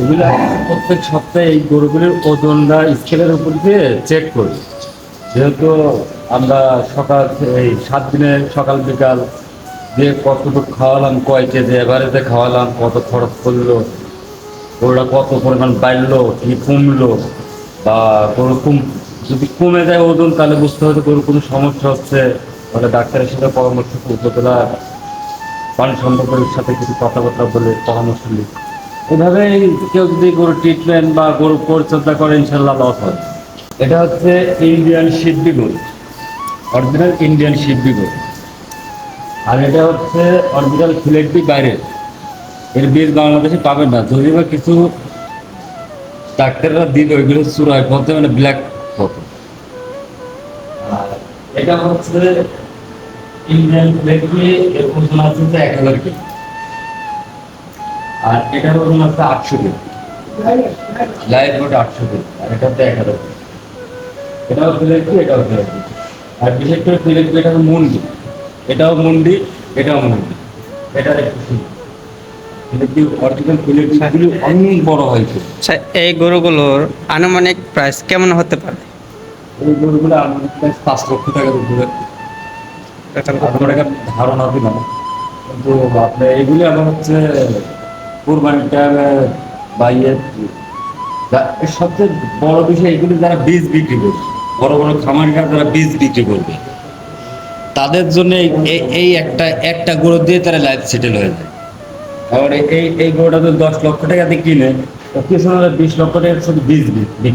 এগুলো প্রত্যেক সপ্তাহে এই গরুগুলির ওজনটা স্কেলের উপর দিয়ে চেক করি। যেহেতু আমরা সকাল এই সাত দিনে সকাল বিকাল দিয়ে কতটুকু খাওয়ালাম, কয় কেজি এভারেজে খাওয়ালাম, কত খরচ করল, গরুটা কত পরিমাণ বাড়লো, কি কমলো, বা গরু কম, যদি কমে যায় ওজন, তাহলে বুঝতে হবে গরুর কোনো সমস্যা হচ্ছে। তাহলে ডাক্তারের সাথে পরামর্শ করতে তোলা পানি সম্পর্কের সাথে কিছু কথাবার্তা বলে পরামর্শ নিই। এভাবে কেউ যদি গরু ট্রিটমেন্ট বা গরু পরিচর্যা করে, ইনশাল্লাহ লস হয় এটা হচ্ছে ইন্ডিয়ান শিববি গরু অরিজিনাল ইন্ডিয়ান শিববি গরু আর এটা হচ্ছে অরিজিনাল ফিলেটবি বাইরের এর বীজ বাংলাদেশে পাবেন না। যদি বা কিছু ডাক্তাররা দিল ওইগুলো চূড়ায় পথে মানে ব্ল্যাক পথে এটা হচ্ছে ইন্ডিয়ান ফিলেটবি এর ওজন আছে এক হাজার কেজি। আর এটার ওজন আছে আটশো কেজি লাইভ ওটা আটশো কেজি আর এটা হচ্ছে কেজি এটাও ফিলেটবি এটাও ফিলেটবি আর বিশেষ করে ফিলেটবি এটা হচ্ছে মুন্ডি। এটাও মুন্ডি এটাও মুন্ডি। এটার একটু অনেক বড় হয়েছে। আচ্ছা এই গরুগুলোর আনুমানিক প্রাইস কেমন হতে পারে? এই গরুগুলো প্রায় পাঁচ লক্ষ উপরে ধারণা দিলাম। কিন্তু আপনার এগুলি আমার হচ্ছে কোরবানির বা ইয়ে সবচেয়ে বড় বিষয় এগুলি যারা বীজ বিক্রি করবে, বড় বড় খামারিরা যারা বীজ বিক্রি করবে, তাদের জন্য এই- একটা একটা গরু দিয়ে তারা লাইফ সেটেল হয়ে যায়। আবার এই এই গরুটা যদি দশ লক্ষ টাকা দিয়ে কিনে, তো কিছু বিশ লক্ষ টাকা শুধু বীজ বিক্রি।